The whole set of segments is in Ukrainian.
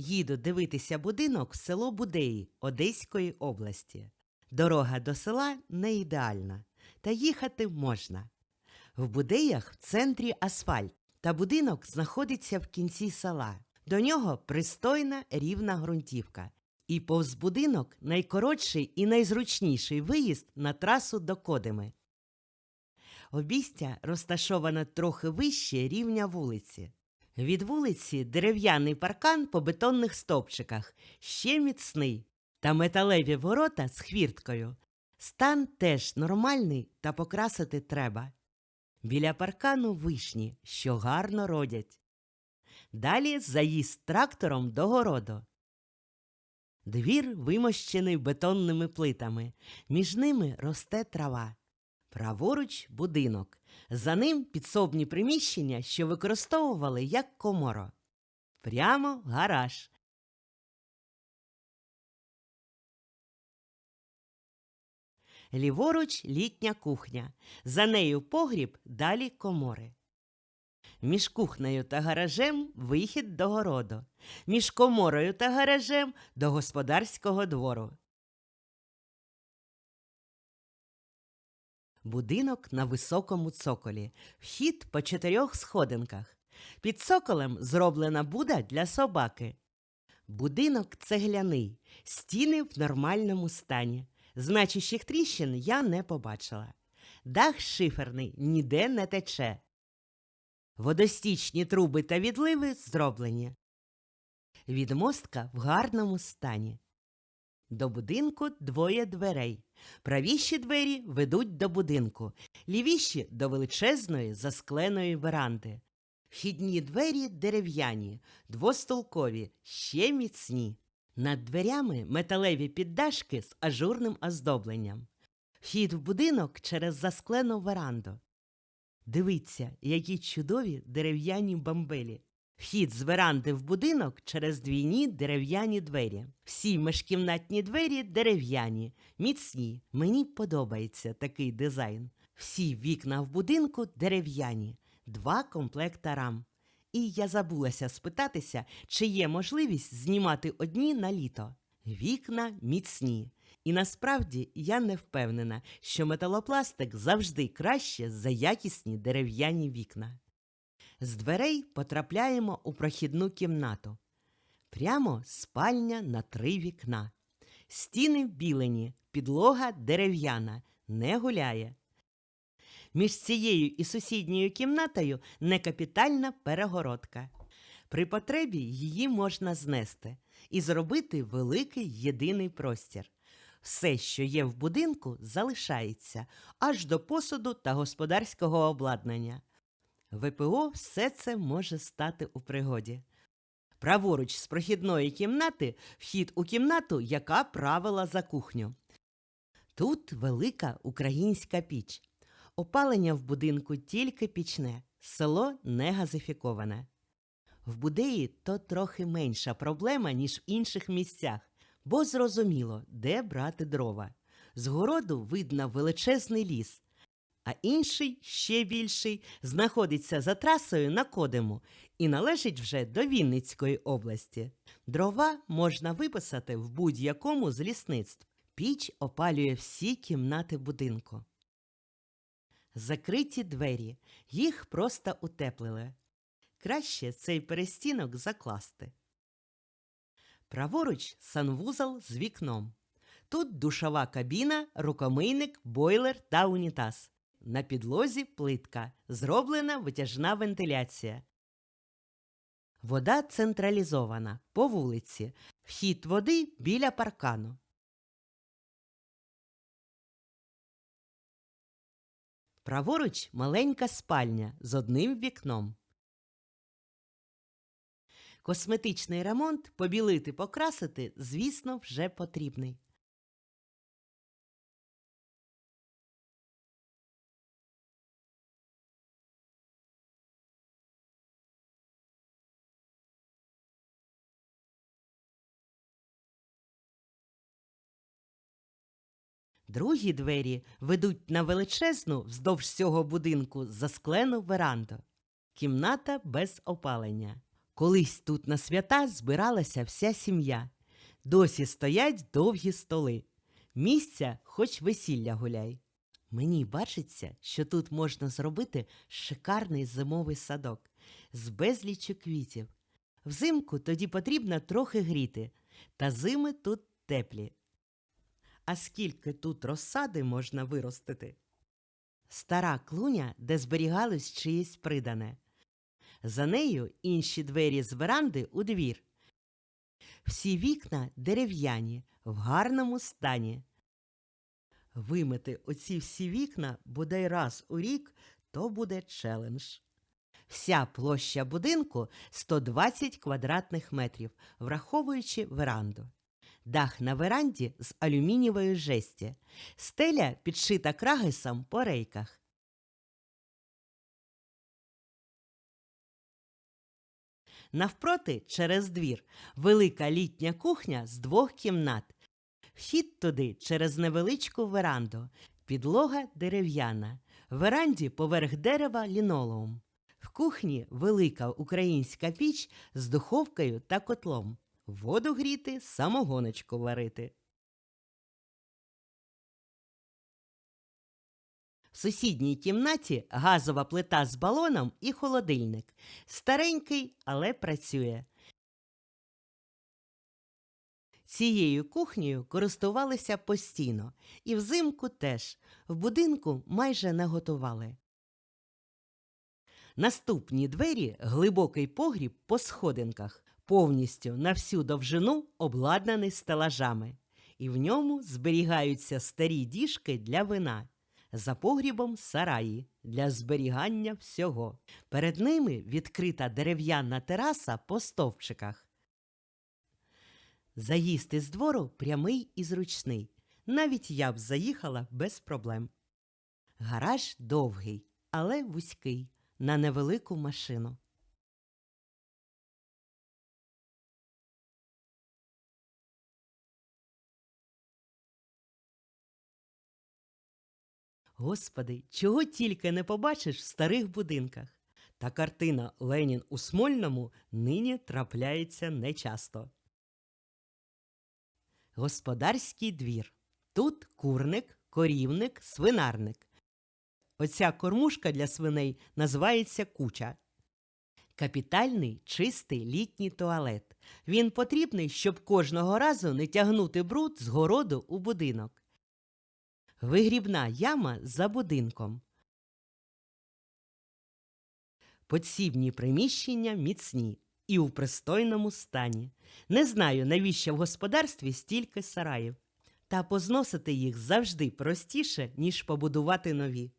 Їду дивитися будинок в село Будеї Одеської області. Дорога до села не ідеальна, та їхати можна. В Будеях в центрі асфальт, та будинок знаходиться в кінці села. До нього пристойна рівна ґрунтівка. І повз будинок найкоротший і найзручніший виїзд на трасу до Кодими. Обістя розташовано трохи вище рівня вулиці. Від вулиці дерев'яний паркан по бетонних стовпчиках, ще міцний, та металеві ворота з хвірткою. Стан теж нормальний та покрасити треба. Біля паркану вишні, що гарно родять. Далі заїзд трактором до городу. Двір вимощений бетонними плитами, між ними росте трава. Праворуч будинок. За ним підсобні приміщення, що використовували як коморо. Прямо гараж. Ліворуч літня кухня. За нею погріб, далі комори. Між кухнею та гаражем вихід до городу. Між коморою та гаражем до господарського двору. Будинок на високому цоколі. Вхід по чотирьох сходинках. Під цоколем зроблена буда для собаки. Будинок цегляний, стіни в нормальному стані. Значущих тріщин я не побачила. Дах шиферний, ніде не тече. Водостічні труби та відливи зроблені. Відмостка в гарному стані. До будинку двоє дверей. Правіші двері ведуть до будинку, лівіші до величезної заскленої веранди. Вхідні двері дерев'яні, двостолкові, ще міцні. Над дверями металеві піддашки з ажурним оздобленням. Вхід в будинок через засклену веранду. Дивіться, які чудові дерев'яні бамбелі. Вхід з веранди в будинок через двійні дерев'яні двері. Всі міжкімнатні двері дерев'яні, міцні. Мені подобається такий дизайн. Всі вікна в будинку дерев'яні, два комплекта рам. І я забулася спитатися, чи є можливість знімати одні на літо. Вікна міцні. І насправді я не впевнена, що металопластик завжди краще за якісні дерев'яні вікна. З дверей потрапляємо у прохідну кімнату. Прямо спальня на три вікна. Стіни білені, підлога дерев'яна, не гуляє. Між цією і сусідньою кімнатою некапітальна перегородка. При потребі її можна знести і зробити великий єдиний простір. Все, що є в будинку, залишається аж до посуду та господарського обладнання. ВПО все це може стати у пригоді. Праворуч з прохідної кімнати вхід у кімнату, яка правила за кухню. Тут велика українська піч. Опалення в будинку тільки пічне, село не газифіковане. В Будеї то трохи менша проблема, ніж в інших місцях, бо зрозуміло, де брати дрова. З городу видно величезний ліс, а інший, ще більший, знаходиться за трасою на Кодиму і належить вже до Вінницької області. Дрова можна виписати в будь-якому з лісництв. Піч опалює всі кімнати будинку. Закриті двері, їх просто утеплили. Краще цей перестінок закласти. Праворуч санвузол з вікном. Тут душова кабіна, рукомийник, бойлер та унітаз. На підлозі плитка, зроблена витяжна вентиляція. Вода централізована по вулиці. Вхід води біля паркану. Праворуч маленька спальня з одним вікном. Косметичний ремонт побілити покрасити, звісно, вже потрібний. Другі двері ведуть на величезну вздовж цього будинку засклену веранду. Кімната без опалення. Колись тут на свята збиралася вся сім'я. Досі стоять довгі столи. Місця хоч весілля гуляй. Мені бачиться, що тут можна зробити шикарний зимовий садок з безліччю квітів. Взимку тоді потрібно трохи гріти, та зими тут теплі. А скільки тут розсади можна виростити? Стара клуня, де зберігалось чиєсь придане. За нею інші двері з веранди у двір. Всі вікна дерев'яні, в гарному стані. Вимити оці всі вікна бодай раз у рік то буде челендж. Вся площа будинку 120 квадратних метрів, враховуючи веранду. Дах на веранді з алюмінієвої жесті. Стеля підшита крагисом по рейках. Навпроти, через двір, велика літня кухня з двох кімнат. Вхід туди через невеличку веранду. Підлога дерев'яна. Веранді поверх дерева лінолеум. В кухні велика українська піч з духовкою та котлом. Воду гріти, самогоночку варити. В сусідній кімнаті газова плита з балоном і холодильник. Старенький, але працює. Цією кухнею користувалися постійно, і взимку теж. В будинку майже не готували. Наступні двері глибокий погріб по сходинках, повністю на всю довжину обладнаний стелажами, і в ньому зберігаються старі діжки для вина. За погрібом сараї для зберігання всього. Перед ними відкрита дерев'яна тераса по стовпчиках. Заїзд із двору прямий і зручний. Навіть я б заїхала без проблем. Гараж довгий, але вузький, на невелику машину. Господи, чого тільки не побачиш в старих будинках. Та картина Ленін у Смольному нині трапляється нечасто. Господарський двір. Тут курник, корівник, свинарник. Оця кормушка для свиней називається куча. Капітальний чистий літній туалет. Він потрібний, щоб кожного разу не тягнути бруд з городу у будинок. Вигрібна яма за будинком. Подсібні приміщення міцні і у пристойному стані. Не знаю, навіщо в господарстві стільки сараїв. Та позносити їх завжди простіше, ніж побудувати нові.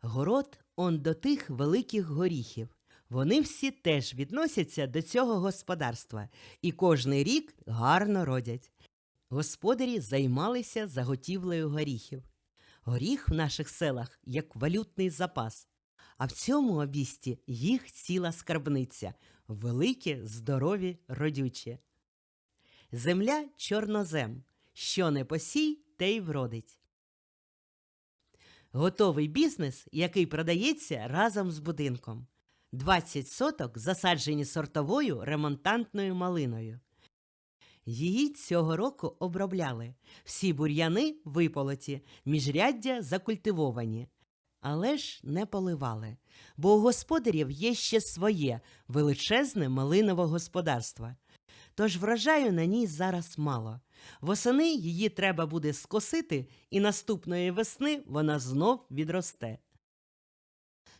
Город он до тих великих горіхів. Вони всі теж відносяться до цього господарства і кожний рік гарно родять. Господарі займалися заготівлею горіхів. Горіх в наших селах як валютний запас, а в цьому обісті їх ціла скарбниця, великі, здорові, родючі. Земля чорнозем, що не посій, те й вродить. Готовий бізнес, який продається разом з будинком. 20 соток засаджені сортовою ремонтантною малиною. Її цього року обробляли. Всі бур'яни виполоті, міжряддя закультивовані. Але ж не поливали, бо у господарів є ще своє величезне малинове господарство. Тож врожаю на ній зараз мало. Восени її треба буде скосити, і наступної весни вона знов відросте.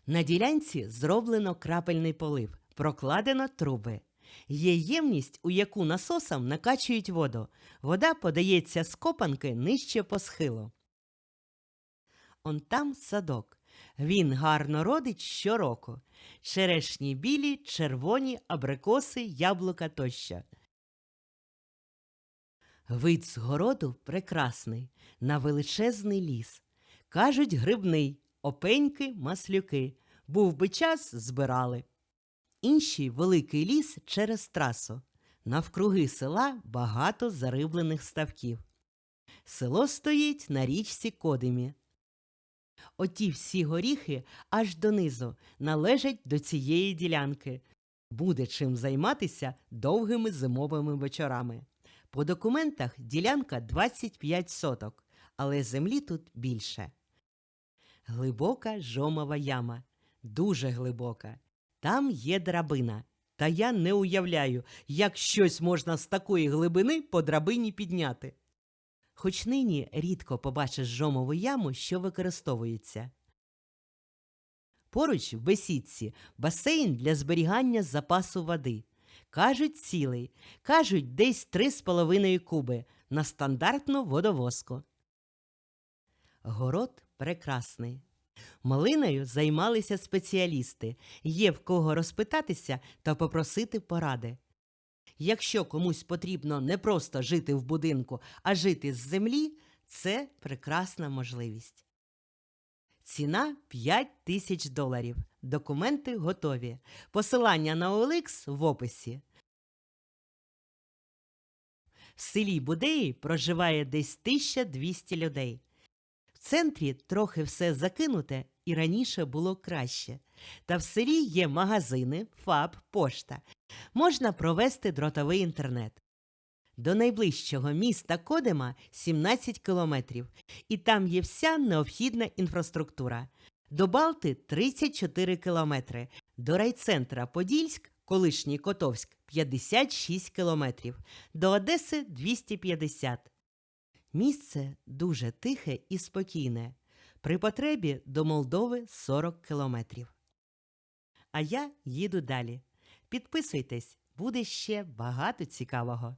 На ділянці зроблено крапельний полив, прокладено труби. Є ємність, у яку насосом накачують воду. Вода подається з копанки нижче по схилу. Он там садок. Він гарно родить щороку. Черешні білі, червоні, абрикоси, яблука тощо. Вид з городу прекрасний, на величезний ліс. Кажуть, грибний, опеньки, маслюки. Був би час, збирали. Інший великий ліс через трасу. Навкруги села багато зариблених ставків. Село стоїть на річці Кодимі. Оті всі горіхи аж донизу належать до цієї ділянки. Буде чим займатися довгими зимовими вечорами. По документах ділянка 25 соток, але землі тут більше. Глибока жомова яма, дуже глибока. Там є драбина. Та я не уявляю, як щось можна з такої глибини по драбині підняти. Хоч нині рідко побачиш жомову яму, що використовується. Поруч в бесідці басейн для зберігання запасу води. Кажуть, цілий, кажуть, десь 3,5 куби на стандартну водовозку. Город прекрасний. Малиною займалися спеціалісти. Є в кого розпитатися та попросити поради. Якщо комусь потрібно не просто жити в будинку, а жити з землі, це прекрасна можливість. Ціна 5 тисяч доларів. Документи готові. Посилання на OLX в описі. В селі Будеї проживає десь 1200 людей. Центрі трохи все закинуте і раніше було краще. Та в селі є магазини, ФАБ, пошта. Можна провести дротовий інтернет. До найближчого міста Кодема 17 кілометрів, і там є вся необхідна інфраструктура. До Балти 34 кілометри, до райцентра Подільськ, колишній Котовськ 56 кілометрів, до Одеси 250. Місце дуже тихе і спокійне. При потребі до Молдови 40 кілометрів. А я їду далі. Підписуйтесь, буде ще багато цікавого.